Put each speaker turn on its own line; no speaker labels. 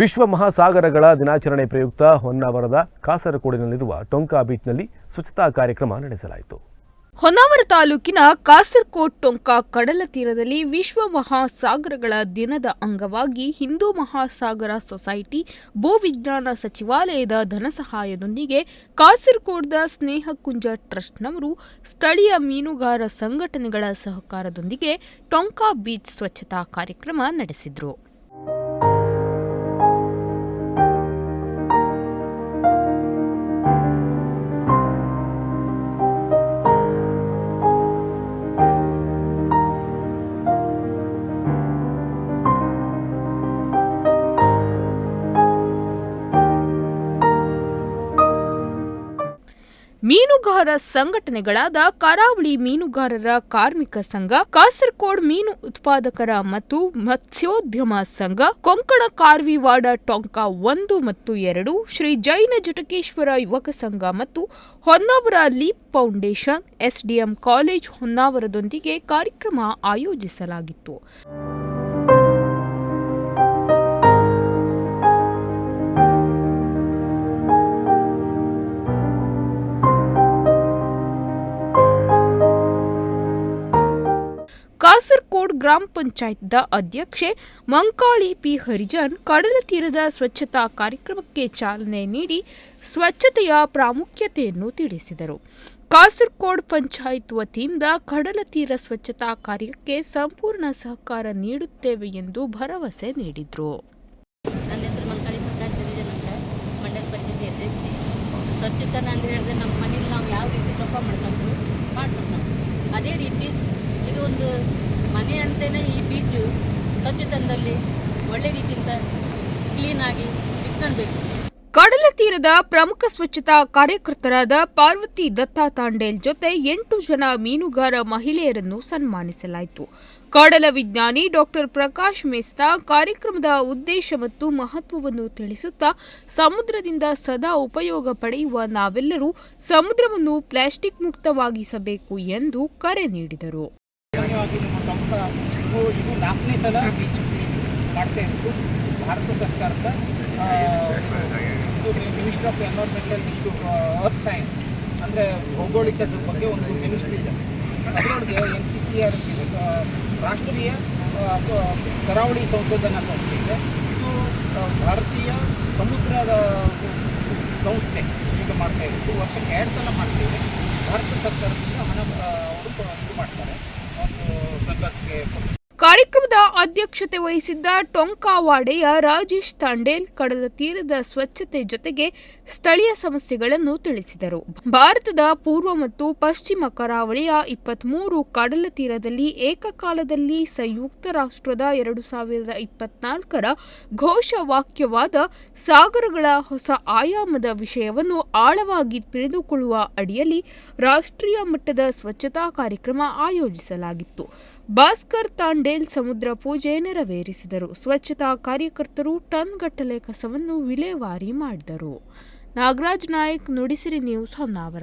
ವಿಶ್ವ ಮಹಾಸಾಗರಗಳ ದಿನಾಚರಣೆ ಪ್ರಯುಕ್ತ ಹೊನ್ನಾವರದ ಕಾಸರಗೋಡಿನಲ್ಲಿರುವ ಟೊಂಕಾ ಬೀಚ್ನಲ್ಲಿ ಸ್ವಚ್ಛತಾ ಕಾರ್ಯಕ್ರಮ ನಡೆಸಲಾಯಿತು.
ಹೊನ್ನಾವರ ತಾಲೂಕಿನ ಕಾಸರಕೋಟ್ ಟೊಂಕಾ ಕಡಲ ತೀರದಲ್ಲಿ ವಿಶ್ವ ಮಹಾಸಾಗರಗಳ ದಿನದ ಅಂಗವಾಗಿ ಹಿಂದೂ ಮಹಾಸಾಗರ ಸೊಸೈಟಿ ಭೂವಿಜ್ಞಾನ ಸಚಿವಾಲಯದ ಧನಸಹಾಯದೊಂದಿಗೆ ಕಾಸರಕೋಡ್ದ ಸ್ನೇಹಕುಂಜ ಟ್ರಸ್ಟ್ನವರು ಸ್ಥಳೀಯ ಮೀನುಗಾರ ಸಂಘಟನೆಗಳ ಸಹಕಾರದೊಂದಿಗೆ ಟೊಂಕಾ ಬೀಚ್ ಸ್ವಚ್ಛತಾ ಕಾರ್ಯಕ್ರಮ ನಡೆಸಿದರು. ಮೀನುಗಾರ ಸಂಘಟನೆಗಳಾದ ಕರಾವಳಿ ಮೀನುಗಾರರ ಕಾರ್ಮಿಕ ಸಂಘ ಕಾಸರಕೋಡ್ ಮೀನು ಉತ್ಪಾದಕರ ಮತ್ತು ಮತ್ಸ್ಯೋದ್ಯಮ ಸಂಘ, ಕೊಂಕಣ ಕಾರ್ವಿವಾಡ ಟೊಂಕ ಒಂದು ಮತ್ತು ಎರಡು, ಶ್ರೀ ಜೈನ ಜಟಕೇಶ್ವರ ಯುವಕ ಸಂಘ ಮತ್ತು Honnavar leap foundation, SDM college ಹೊನ್ನಾವರದೊಂದಿಗೆ ಕಾರ್ಯಕ್ರಮ ಆಯೋಜಿಸಲಾಗಿತ್ತು. ಕಾಸರಕೋಡ್ ಗ್ರಾಮ ಪಂಚಾಯತ್ದ ಅಧ್ಯಕ್ಷೆ ಮಂಕಾಳಿ ಪಿ. ಹರಿಜನ್ ಕಡಲ ತೀರದ ಸ್ವಚ್ಛತಾ ಕಾರ್ಯಕ್ರಮಕ್ಕೆ ಚಾಲನೆ ನೀಡಿ ಸ್ವಚ್ಛತೆಯ ಪ್ರಾಮುಖ್ಯತೆಯನ್ನು ತಿಳಿಸಿದರು. ಕಾಸರಕೋಡ್ ಪಂಚಾಯತ್ ವತಿಯಿಂದ ಕಡಲ ತೀರ ಸ್ವಚ್ಛತಾ ಕಾರ್ಯಕ್ಕೆ ಸಂಪೂರ್ಣ ಸಹಕಾರ ನೀಡುತ್ತೇವೆ ಎಂದು ಭರವಸೆ ನೀಡಿದರು.
ಪಂಚಾಯತಿ ಸ್ವಚ್ಛತನ ಅಂತ ಹೇಳಿದ್ರೆ ನಮ್ಮ ಮನೇಲಿ ಯಾವ ರೀತಿ ತಪ್ಪ ಮಾಡ್ಕೊಂಡು ಅದೇ ರೀತಿ ಇದೊಂದು ಮನೆ ಈ ಬೀಚು ಸ್ವಚ್ಛತನದಲ್ಲಿ ಒಳ್ಳೆ ರೀತಿಯಿಂದ ಕ್ಲೀನಾಗಿ ಇಟ್ಕೊಳ್ಬೇಕು
ಕಡಲ ತೀರದ ಪ್ರಮುಖ ಸ್ವಚ್ಛತಾ ಕಾರ್ಯಕರ್ತರಾದ ಪಾರ್ವತಿ ದತ್ತಾ ತಾಂಡೇಲ್ ಜೊತೆ ಎಂಟು ಜನ ಮೀನುಗಾರ ಮಹಿಳೆಯರನ್ನು ಸನ್ಮಾನಿಸಲಾಯಿತು. ಕಡಲ ವಿಜ್ಞಾನಿ ಡಾಕ್ಟರ್ ಪ್ರಕಾಶ್ ಮೇಸ್ತಾ ಕಾರ್ಯಕ್ರಮದ ಉದ್ದೇಶ ಮತ್ತು ಮಹತ್ವವನ್ನು ತಿಳಿಸುತ್ತಾ ಸಮುದ್ರದಿಂದ ಸದಾ ಉಪಯೋಗ ಪಡೆಯುವ ನಾವೆಲ್ಲರೂ ಸಮುದ್ರವನ್ನು ಪ್ಲಾಸ್ಟಿಕ್ ಮುಕ್ತವಾಗಿಸಬೇಕು ಎಂದು ಕರೆ ನೀಡಿದರು.
ಪ್ರಮುಖ ಇದು ಇದು ನಾಲ್ಕನೇ ಸಲ ಬೀಚ್ ಪಿ ಮಾಡ್ತಾ ಇತ್ತು ಭಾರತ ಸರ್ಕಾರದ ಮಿನಿಸ್ಟ್ರಿ ಆಫ್ ಎನ್ವೈರ್ಮೆಂಟಲ್ ಇದು ಅರ್ತ್ ಸೈನ್ಸ್ ಅಂದರೆ ಭೌಗೋಳಿಕದ ಬಗ್ಗೆ ಒಂದು ಮಿನಿಸ್ಟ್ರಿ ಇದೆ. ಅದರೊಳಗೆ ಎನ್ ಸಿ ಸಿ ಆರ್ ರಾಷ್ಟ್ರೀಯ ಕರಾವಳಿ ಸಂಶೋಧನಾ ಸಂಸ್ಥೆ ಇದೆ. ಇದು ಭಾರತೀಯ ಸಮುದ್ರದ ಸಂಸ್ಥೆ ಈಗ ಮಾಡ್ತಾ ಇರೋದು. ವರ್ಷಕ್ಕೆ ಎರಡು ಸಲ ಮಾಡ್ತೀವಿ ಭಾರತ ಸರ್ಕಾರದಿಂದ ಹಣ ಅವರು ಇದು ಮಾಡ್ತಾರೆ. 三角形
ಕಾರ್ಯಕ್ರಮದ ಅಧ್ಯಕ್ಷತೆ ವಹಿಸಿದ್ದ ಟೊಂಕಾವಾಡೆಯ ರಾಜೇಶ್ ತಾಂಡೇಲ್, ಕಡಲ ತೀರದ ಸ್ವಚ್ಛತೆ ಜೊತೆಗೆ ಸ್ಥಳೀಯ ಸಮಸ್ಯೆಗಳನ್ನು ತಿಳಿಸಿದರು. ಭಾರತದ ಪೂರ್ವ ಮತ್ತು ಪಶ್ಚಿಮ ಕರಾವಳಿಯ ಇಪ್ಪತ್ಮೂರು ಕಡಲ ತೀರದಲ್ಲಿ ಏಕಕಾಲದಲ್ಲಿ ಸಂಯುಕ್ತ ರಾಷ್ಟ್ರದ ಎರಡು ಸಾವಿರದ ಇಪ್ಪತ್ನಾಲ್ಕರ ಘೋಷವಾಕ್ಯವಾದ ಸಾಗರಗಳ ಹೊಸ ಆಯಾಮದ ವಿಷಯವನ್ನು ಆಳವಾಗಿ ತಿಳಿದುಕೊಳ್ಳುವ ಅಡಿಯಲ್ಲಿ ರಾಷ್ಟ್ರೀಯ ಮಟ್ಟದ ಸ್ವಚ್ಛತಾ ಕಾರ್ಯಕ್ರಮ ಆಯೋಜಿಸಲಾಗಿತ್ತು. ಭಾಸ್ಕರ್ ತಾಂಡೇಲ್ ಸಮುದ್ರ ಪೂಜೆ ನೆರವೇರಿಸಿದರು. ಸ್ವಚ್ಛತಾ ಕಾರ್ಯಕರ್ತರು ಟನ್ಗಟ್ಟಲೆ ಕಸವನ್ನು ವಿಲೇವಾರಿ ಮಾಡಿದರು. ನಾಗರಾಜ್ ನಾಯಕ್, ನುಡಿಸಿರಿ ನ್ಯೂಸ್ ಹೊನ್ನಾವರ.